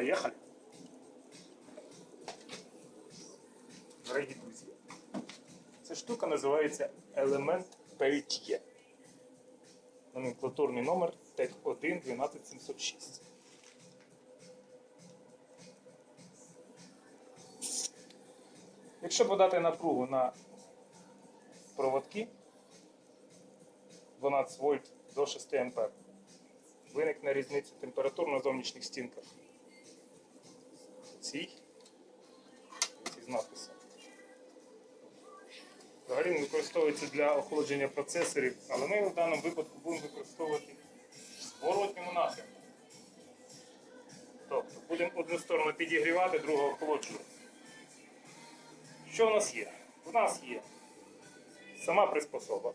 Поехали. Дорогі друзі, ця штука називається елемент Peltier. Номенклатурний номер ТЕК 1 12706. Якщо подати напругу на проводки 12 вольт до 6 ампер, виникне різниця температур на зовнішніх стінках. Цій, ці з надписом. Взагалі він використовується для охолодження процесорів, але ми в даному випадку будемо використовувати в зворотньому напрямку. Тобто будемо одну сторону підігрівати, другу охолоджувати. Що в нас є? У нас є сама приспособа.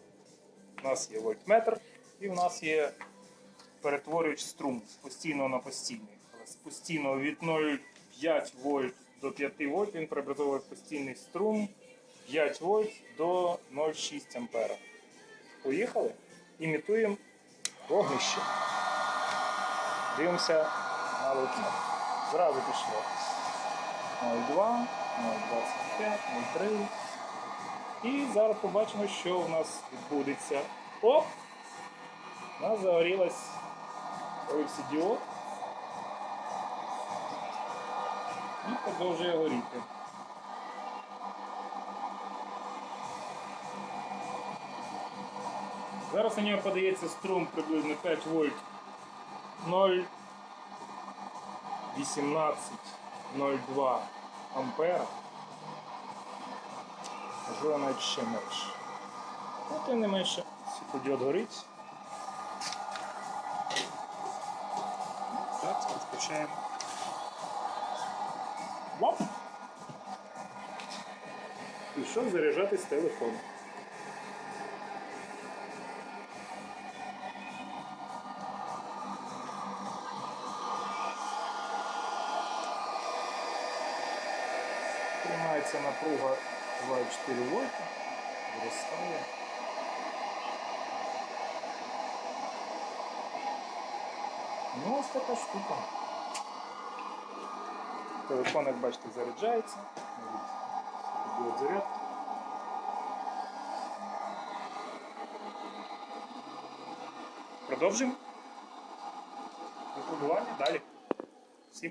У нас є вольтметр і у нас є перетворювач струм з постійного на постійний. З постійного від 0,5 вольт до 5 вольт він преобразовує постійний струм 5 вольт до 0,6 ампера. Поїхали? Імітуємо вогнище. Дивимося на вольтметр. Зразу пішло. 0,2, 0,25, 0,3. І зараз побачимо, що у нас відбудеться. Оп! У нас загорілась ось І продовжує горіти. Зараз у нього подається струм приблизно 5 вольт 0,18-02 ампера. Можливо, навіть ще менше. Ну, тим не менше, світлодіод горить. Так, включаємо. Воп! Пішов заряджатись телефон. Тримається напруга 2,4 вольта. Зростає. Ну, ось така штука. Телефон, як бачите, заряджається. Навіть заряд. Продовжимо. Випробування далі.